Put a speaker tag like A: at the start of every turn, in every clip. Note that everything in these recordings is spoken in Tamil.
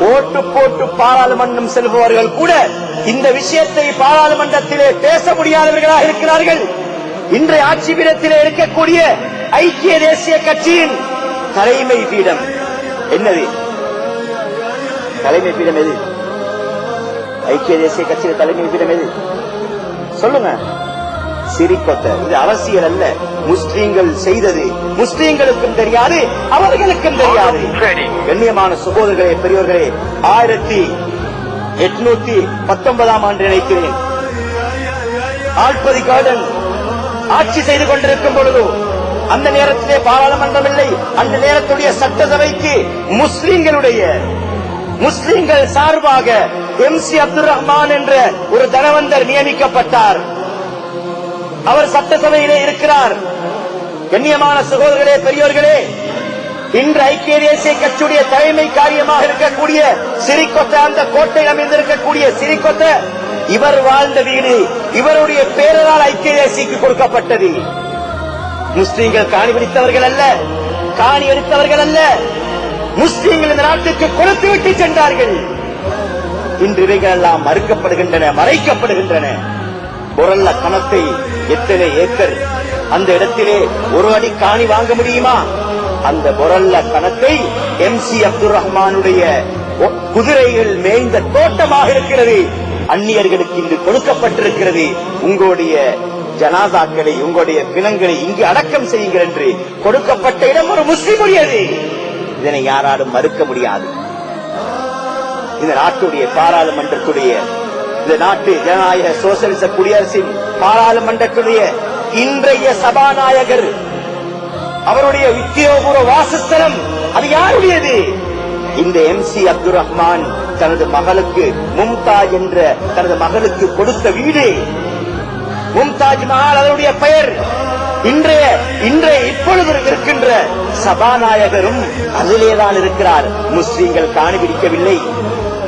A: ஓட்டு போட்டு பாராளுமன்றம் செல்பவர்கள் கூட இந்த விஷயத்தை பாராளுமன்றத்திலே பேச முடியாதவர்களாக இருக்கிறார்கள். இன்றைய ஆட்சி பீடத்திலே இருக்கக்கூடிய ஐக்கிய தேசிய கட்சியின் தலைமை பீடம் என்னது? தலைமை பீடம் எது? ஐக்கிய தேசிய கட்சியின் தலைமை பீடம் எது? சொல்லுங்க. சிரிக்கொத்த. இது அரசியல் அல்ல. முஸ்லீம்கள் செய்தது. முஸ்லீம்களுக்கும் தெரியாது அவர்களுக்கும் தெரியாது. கண்ணியமான சகோதரர்களே பெரியவர்களே ஆயிரத்தி எட்நூத்தி பத்தொன்பதாம் ஆண்டு நினைக்கிறேன். ஆழ்பதி கார்டன் ஆட்சி செய்து கொண்டிருக்கும் பொழுது அந்த நேரத்திலே பாராளுமன்றம் இல்லை. அந்த நேரத்துடைய சட்டசபைக்கு முஸ்லிம்களுடைய முஸ்லிம்கள் சார்பாக எம் சி அப்துல் ரஹ்மான் என்ற ஒரு தனவந்தர் நியமிக்கப்பட்டார். அவர் சட்டசபையிலே இருக்கிறார். கண்ணியமான சகோதரர்களே பெரியோர்களே இன்று ஐக்கிய தேசிய கட்சியுடைய தலைமை காரியமாக இருக்கக்கூடிய சிறிகொத்த அந்த கோட்டை அமைந்திருக்கக்கூடிய சிறிகொத்த இவர் வாழ்ந்த வீடு இவருடைய பேரரால் ஐக்கிய தேசிக்கு கொடுக்கப்பட்டது. முஸ்லீம்கள் காணி பிடித்தவர்கள் அல்ல காணி எடுத்தவர்கள் அல்ல முஸ்லீம்கள் இந்த நாட்டுக்கு கொடுத்து விட்டு சென்றார்கள். இன்று இவைகள் எல்லாம் மறுக்கப்படுகின்றன மறைக்கப்படுகின்றன. பொருள கணத்தை எத்தனை ஏக்கர்? அந்த இடத்திலே ஒரு அடி காணி வாங்க முடியுமா? அந்த பொரல்ல கணத்தை எம் சி அப்துல் ரஹ்மானுடைய குதிரைகள் மேய்ந்த தோட்டமாக இருக்கிறது. அந்நியர்களுக்கு இன்று கொடுக்கப்பட்டிருக்கிறது. உங்களுடைய ஜனாதாக்களை உங்களுடைய பிணங்களை இங்கு அடக்கம் செய்யுங்கள் என்று கொடுக்கப்பட்ட இடம் ஒரு முஸ்லிமுடையது இதனை யாராலும் மறுக்க முடியாது. இந்த நாட்டுடைய பாராளுமன்றத்துடைய இந்த நாட்டு ஜனநாயக சோசியலிச குடியரசின் பாராளுமன்றத்துடைய இன்றைய சபாநாயகர். அவருடைய உத்தியோகபூர்வ வாசஸ்தலம் அது யாருடையது? இந்த எம் சி அப்துல் ரஹ்மான் தனது மகளுக்கு மும்தாஜ் என்ற தனது மகளுக்கு கொடுத்த வீடு. மும்தாஜ் மஹால் அதனுடைய பெயர். இன்றைய இன்றைய இப்பொழுது இருக்கின்ற சபாநாயகரும் அதிலேதான் இருக்கிறார். முஸ்லீம்கள் காணிபிடிக்கவில்லை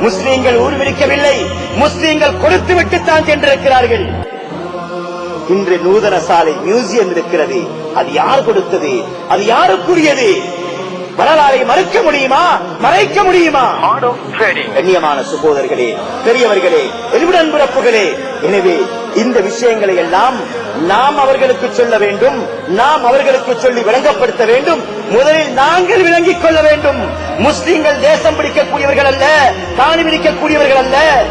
A: முஸ்லீம்கள் ஊர்விடிக்கவில்லை முஸ்லீம்கள் கொடுத்து விட்டுத்தான் சென்றிருக்கிறார்கள். இன்று நூதன சாலை மியூசியம் இருக்கிறது. அது யார் கொடுத்தது? அது யாருக்குரியது? வரலாறை மறுக்க முடியுமா? மறைக்க முடியுமா? கண்ணியமான சகோதரர்களே பெரியவர்களே எலிவுடன் பிறப்புகளே எனவே இந்த விஷயங்களை எல்லாம் நாம் அவர்களுக்கு சொல்ல வேண்டும். நாம் அவர்களுக்கு சொல்லி விளங்கப்படுத்த வேண்டும். முதலில் நாங்கள் விளங்கிக் கொள்ள வேண்டும். முஸ்லிம்கள் தேசம் பிடிக்கக்கூடியவர்கள் அல்ல காணி பிடிக்கக்கூடியவர்கள் அல்ல.